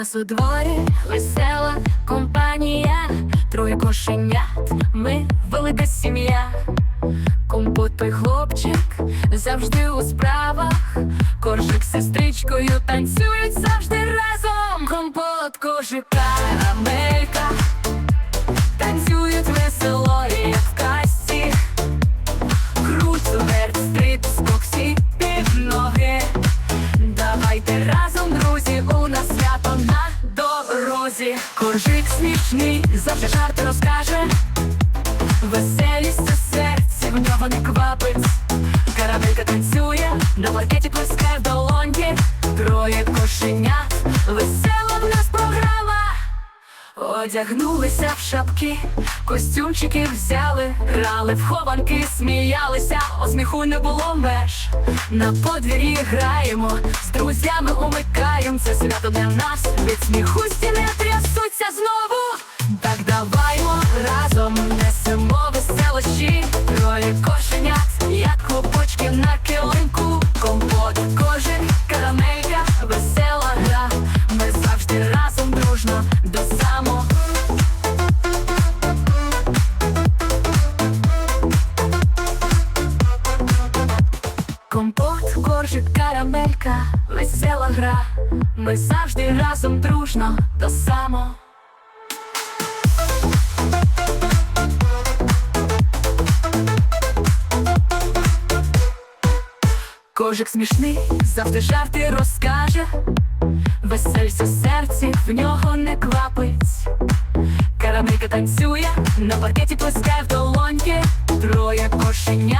нас у дворі весела компанія, троє кошенят, ми велика сім'я. Компот той хлопчик завжди у справах. Коржик з сестричкою танцюють завжди разом. Компот, кожик, дорозі. Коржик смішний, завжди жарти розкаже. Веселість у серці, в нього не квапить. Карамелька танцює, на паркеті плескає в долоньки. Троє кошенят, весела в нас програма. Одягнулися в шапки, костюмчики взяли, грали в хованки, сміялися, о сміху не було меж. На подвір'ї граємо, з друзями умикаємо. Це свято для нас від сміху стіни трясуться знову. Так даваймо разом несемо веселощі, троє кошенят, коржик, карамелька, весела гра. Ми завжди разом дружно до самого. Кожик смішний, завжди жарти розкаже. Весельця серці в нього не квапить. Карамелька танцює, на паркеті плескає в долоньки. Троє кошенят,